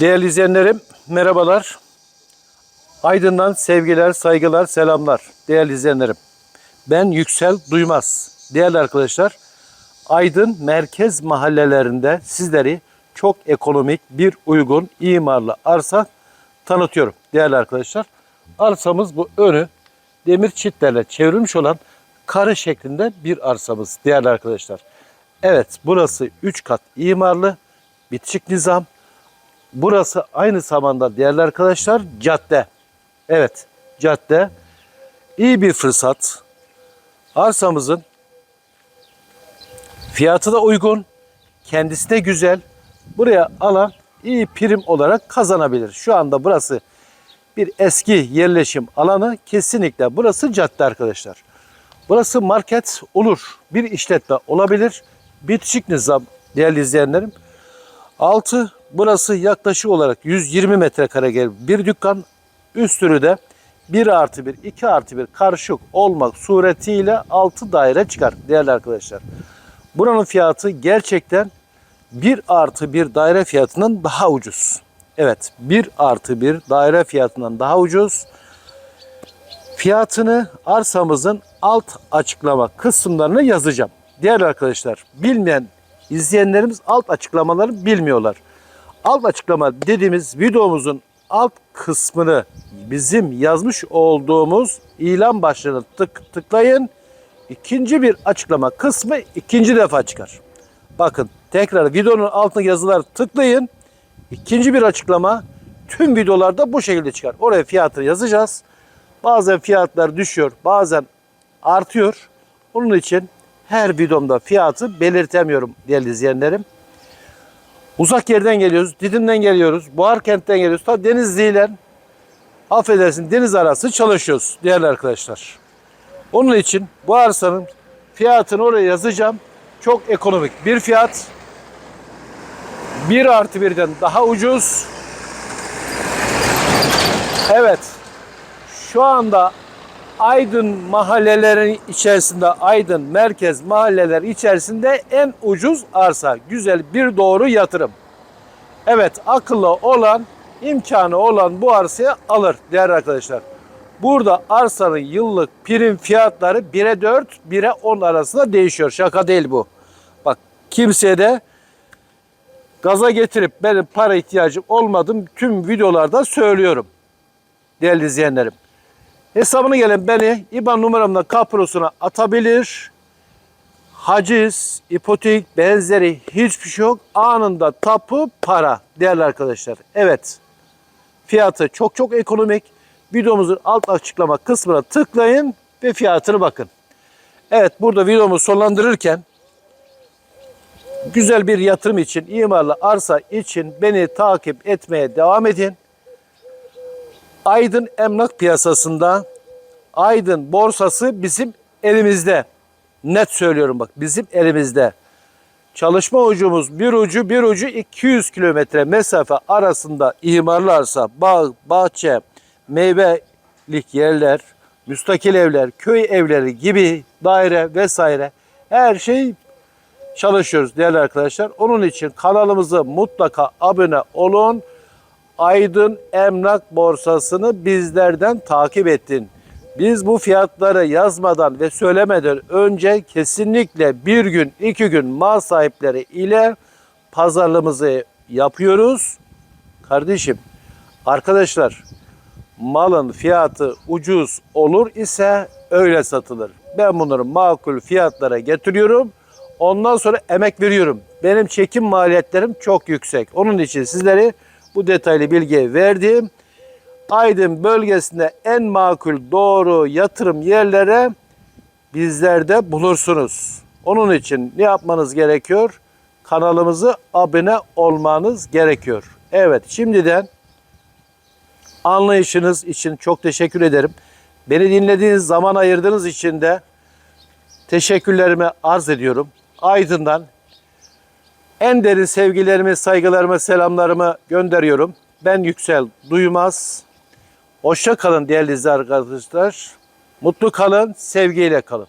Değerli izleyenlerim merhabalar. Aydın'dan sevgiler, saygılar, selamlar. Değerli izleyenlerim. Ben Yüksel Duymaz. Değerli arkadaşlar, Aydın merkez mahallelerinde sizleri çok ekonomik bir uygun imarlı arsa tanıtıyorum değerli arkadaşlar. Arsamız bu önü demir çitlerle çevrilmiş olan karı şeklinde bir arsamız değerli arkadaşlar. Evet burası 3 kat imarlı bitişik nizam. Burası aynı zamanda değerli arkadaşlar cadde. Evet cadde. İyi bir fırsat. Arsamızın fiyatı da uygun. Kendisi de güzel. Buraya alan iyi prim olarak kazanabilir. Şu anda burası bir eski yerleşim alanı. Kesinlikle burası cadde arkadaşlar. Burası market olur. Bir işletme olabilir. Bitişik nizam değerli izleyenlerim. Altı burası yaklaşık olarak 120 metrekare gel bir dükkan. Üstünü de 1 artı 1, 2 artı 1 karışık olmak suretiyle 6 daire çıkar değerli arkadaşlar. Buranın fiyatı gerçekten 1 artı 1 daire fiyatından daha ucuz. Evet 1 artı 1 daire fiyatından daha ucuz. Fiyatını arsamızın alt açıklama kısımlarına yazacağım. Değerli arkadaşlar bilmeyen izleyenlerimiz alt açıklamaları bilmiyorlar. Alt açıklama dediğimiz videomuzun alt kısmını bizim yazmış olduğumuz ilan başlığına tık, tıklayın. İkinci bir açıklama kısmı ikinci defa çıkar. Bakın tekrar videonun altına yazılar tıklayın. İkinci bir açıklama tüm videolarda bu şekilde çıkar. Oraya fiyatını yazacağız. Bazen fiyatlar düşüyor, bazen artıyor. Onun için her videomda fiyatı belirtemiyorum değerli izleyenlerim. Uzak yerden geliyoruz, Didim'den geliyoruz, Buharkent'ten geliyoruz. Ta Denizli ile affedersin deniz arası çalışıyoruz değerli arkadaşlar. Onun için bu arsanın fiyatını oraya yazacağım. Çok ekonomik bir fiyat. 1 artı 1'den daha ucuz. Evet. Şu anda Aydın mahallelerin içerisinde, Aydın merkez mahalleler içerisinde en ucuz arsa. Güzel bir doğru yatırım. Evet akıllı olan, imkanı olan bu arsayı alır değerli arkadaşlar. Burada arsanın yıllık prim fiyatları 1'e 4, 1'e 10 arasında değişiyor. Şaka değil bu. Bak kimseye de gaza getirip benim para ihtiyacım olmadım tüm videolarda söylüyorum. Değerli izleyenlerim. Hesabını gelen beni IBAN numaramla kaprosuna atabilir. Haciz, ipotek, benzeri hiçbir şey yok. Anında tapu para değerli arkadaşlar. Evet. Fiyatı çok çok ekonomik. Videomuzun alt açıklama kısmına tıklayın ve fiyatını bakın. Evet burada videomu sonlandırırken güzel bir yatırım için, imarlı arsa için beni takip etmeye devam edin. Aydın emlak piyasasında Aydın borsası bizim elimizde. Net söylüyorum bak bizim elimizde. Çalışma ucumuz bir ucu bir ucu 200 kilometre mesafe arasında imarlarsa bağ, bahçe, meyvelik yerler, müstakil evler, köy evleri gibi daire vesaire her şey çalışıyoruz değerli arkadaşlar. Onun için kanalımızı mutlaka abone olun. Aydın Emlak Borsası'nı bizlerden takip ettin. Biz bu fiyatları yazmadan ve söylemeden önce kesinlikle bir gün, iki gün mal sahipleri ile pazarlığımızı yapıyoruz. Kardeşim, arkadaşlar malın fiyatı ucuz olur ise öyle satılır. Ben bunları makul fiyatlara getiriyorum. Ondan sonra emek veriyorum. Benim çekim maliyetlerim çok yüksek. Onun için sizleri bu detaylı bilgiyi verdim. Aydın bölgesinde en makul doğru yatırım yerlere bizlerde bulursunuz. Onun için ne yapmanız gerekiyor? Kanalımızı abone olmanız gerekiyor. Evet şimdiden anlayışınız için çok teşekkür ederim. Beni dinlediğiniz zaman ayırdığınız için de teşekkürlerimi arz ediyorum. Aydın'dan en derin sevgilerimi, saygılarımı, selamlarımı gönderiyorum. Ben Yüksel Duymaz. Hoşça kalın değerli izleyiciler arkadaşlar. Mutlu kalın, sevgiyle kalın.